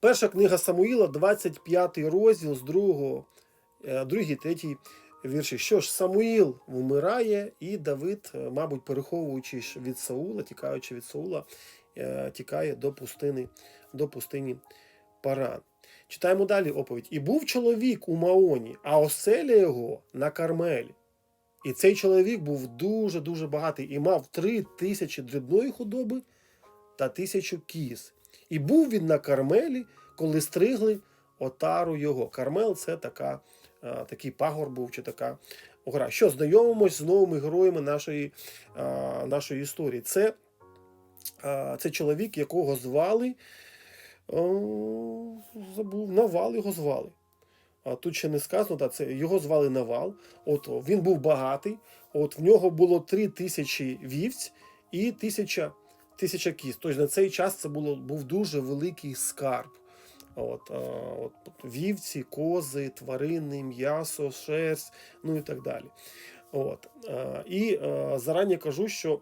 Перша книга Самуїла, 25 розділ з 2, 2 3 вірші. Що ж, Самуїл вмирає, і Давид, е, мабуть, переховуючись від Саула, тікаючи від Саула, е, тікає до пустини, до пустині Паран. Читаємо далі оповідь. І був чоловік у Маоні, а оселя його на Кармелі. І цей чоловік був дуже-дуже багатий і мав три тисячі дрібної худоби та тисячу кіз. І був він на Кармелі, коли стригли отару його. Кармел це така, а, такий пагор був чи така гора. Що знайомимось з новими героями нашої, а, нашої історії. Це, а, це чоловік, якого звали. О, забув, Навал його звали. А тут ще не сказано, да, це його звали Навал. От він був багатий. От в нього було три тисячі вівць і тисяча, тисяча кіз. Тобто на цей час це було, був дуже великий скарб. От, а, от вівці, кози, тварини, м'ясо, шерсть, ну і так далі. От, і зарані кажу, що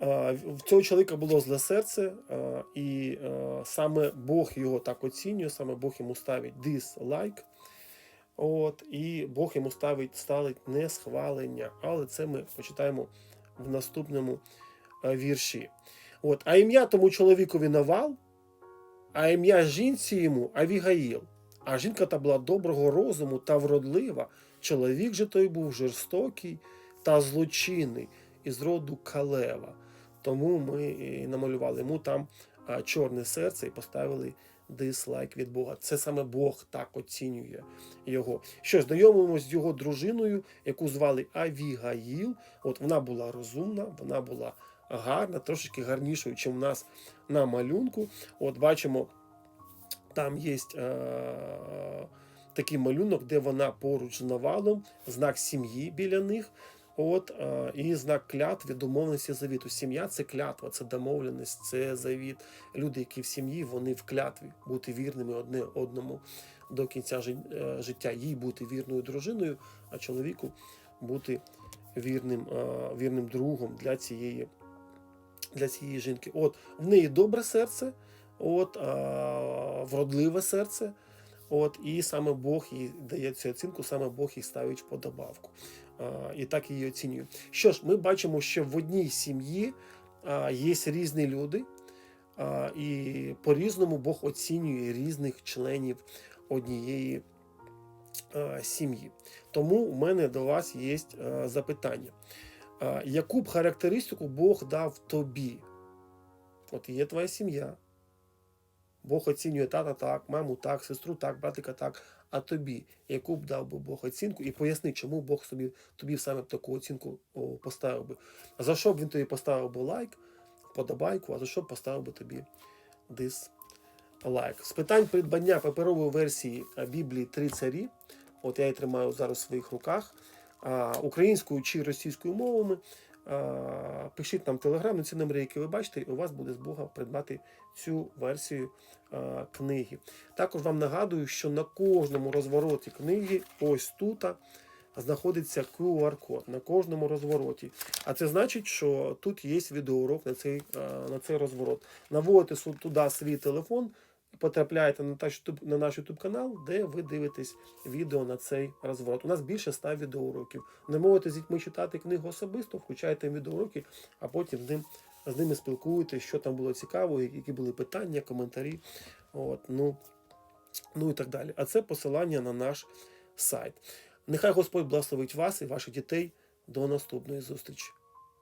в цього чоловіка було зле серце, і саме Бог його так оцінює, саме Бог йому ставить дизлайк. От, і Бог йому ставить ставить не схвалення. Але це ми почитаємо в наступному вірші. От, а ім'я тому чоловікові Навал, а ім'я жінці йому Авігаїл. А жінка та була доброго розуму та вродлива. Чоловік же той був жорстокий та злочинний із роду Калева. Тому ми і намалювали йому там чорне серце і поставили дислайк від Бога. Це саме Бог так оцінює його. Що ж, знайомимося з його дружиною, яку звали Авігаїл. От вона була розумна, вона була гарна, трошки гарнішою, ніж у нас на малюнку. От бачимо, там є е, такий малюнок, де вона поруч з навалом, знак сім'ї біля них. От, е, і знак клятви, домовленості завіту. Сім'я це клятва, це домовленість, це завіт. Люди, які в сім'ї, вони в клятві бути вірними одне одному до кінця е, життя. Їй бути вірною дружиною, а чоловіку бути вірним, вірним другом для цієї, для цієї жінки. От в неї добре серце, от, е, вродливе серце. От, і саме Бог їй дає цю оцінку, саме Бог їй ставить вподобавку. А, і так її оцінює. Що ж, ми бачимо, що в одній сім'ї а, є різні люди, а, і по-різному Бог оцінює різних членів однієї а, сім'ї. Тому у мене до вас є а, запитання. А, яку б характеристику Бог дав тобі? От є твоя сім'я. Бог оцінює тата так, маму так, сестру так, братика так. А тобі, яку б дав би Бог оцінку, і поясни, чому Бог собі тобі саме таку оцінку поставив би. А За що б він тобі поставив би лайк, вподобайку, а за що б поставив би тобі дизлайк. З питань придбання паперової версії Біблії Три царі. От я її тримаю зараз в своїх руках. Українською чи російською мовами. Пишіть нам телеграм на ці номери, які ви бачите, і у вас буде змога придбати цю версію книги. Також вам нагадую, що на кожному розвороті книги, ось тут, знаходиться QR-код на кожному розвороті. А це значить, що тут є відеоурок на цей, на цей розворот. Наводите туди свій телефон. Потрапляєте на наш на наш YouTube канал, де ви дивитесь відео на цей розворот. У нас більше 100 відеоуроків. Не можете з дітьми читати книгу особисто, включайте відеоуроки, а потім з ним з ними спілкуєтесь, що там було цікаво, які були питання, коментарі. От, ну, ну і так далі. А це посилання на наш сайт. Нехай Господь благословить вас і ваших дітей. До наступної зустрічі.